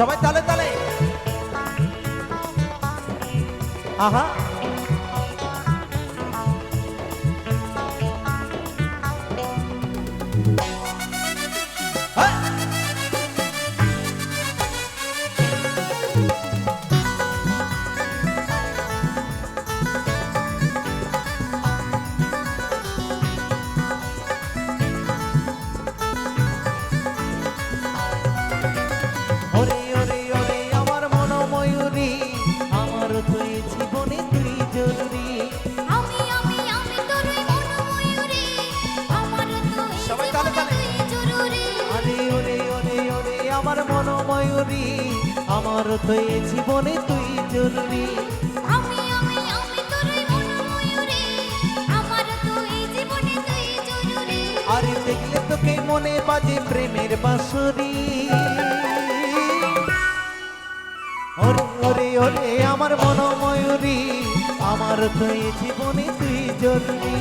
সবাই তালে তালে আহা হ্যাঁ। আমার তুই জীবনে তুই জরুরি। আরে দেখলে তোকে মনে বাজে প্রেমের বাঁশরি। ওরে ওরে ওরে আমার মন ময়ূরী আমার তুই জীবনে তুই জরুরি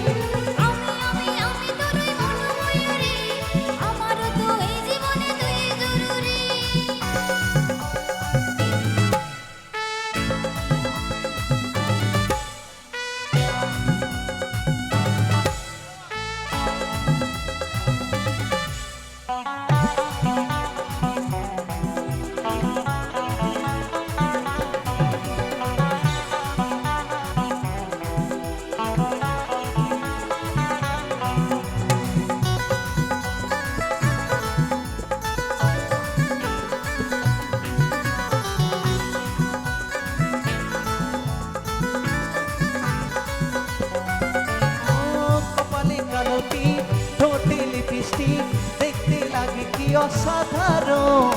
অসাধারণ।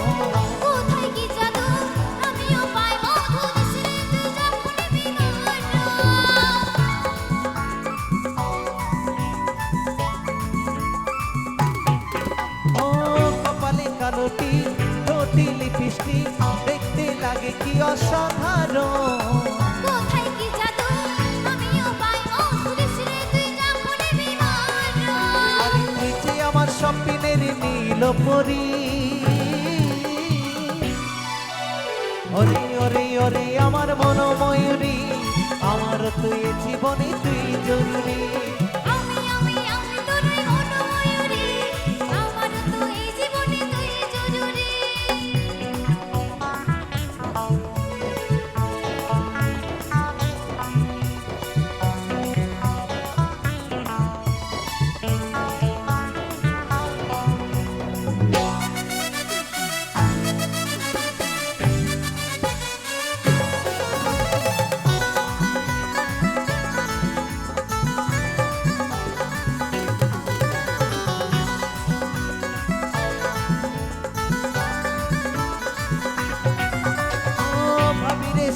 কোথায় কি জাদু? আমিও পাই মধু মিশরে যখন বিমান ও কপালে কালোটি ঠোঁটে লিপস্টিক দেখতে লাগে কি অসাধারণ। পরি। অরে অরে ওরে আমার মন আমার তুই জীবনে তুই জরুরি।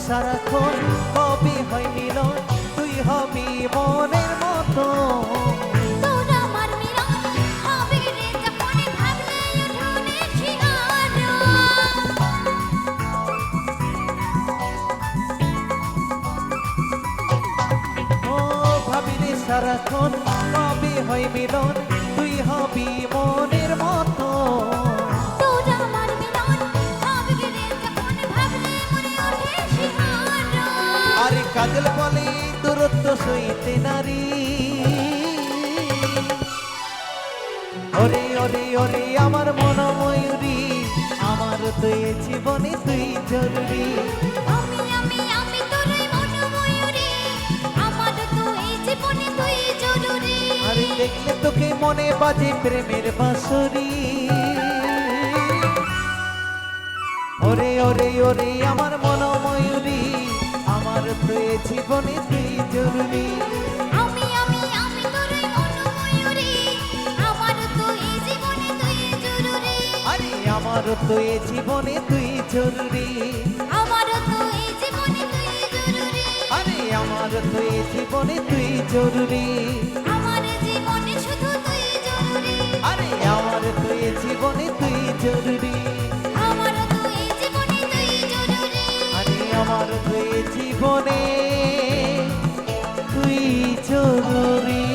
সারাক্ষণ কবে হয় মিলন তুই হবি মনের মতো। সারাক্ষণ কবে হয় মিলন তুই হবি মনের মতো। কাজল বলে দূরত্ব সইতে নারী। ওরে ওরে ওরে আমার মন ময়ূরী আমার আমার তুই জীবনে তুই জরুরি। দেখলে তোকে মনে বাজে প্রেমের বাঁশরি। ওরে ওরে ওরে আমার মন জীবনে তুই জরুরি। আমি আমি আমি তোর ময়ূরী আমার তুই জীবনে তুই জরুরি। আরে আমার জীবনে তুই জরুরি। আমার তুই জীবনে তুই জরুরি। আরে আমার তুই জীবনে তুই জরুরি। জীবনে তুই জরুরি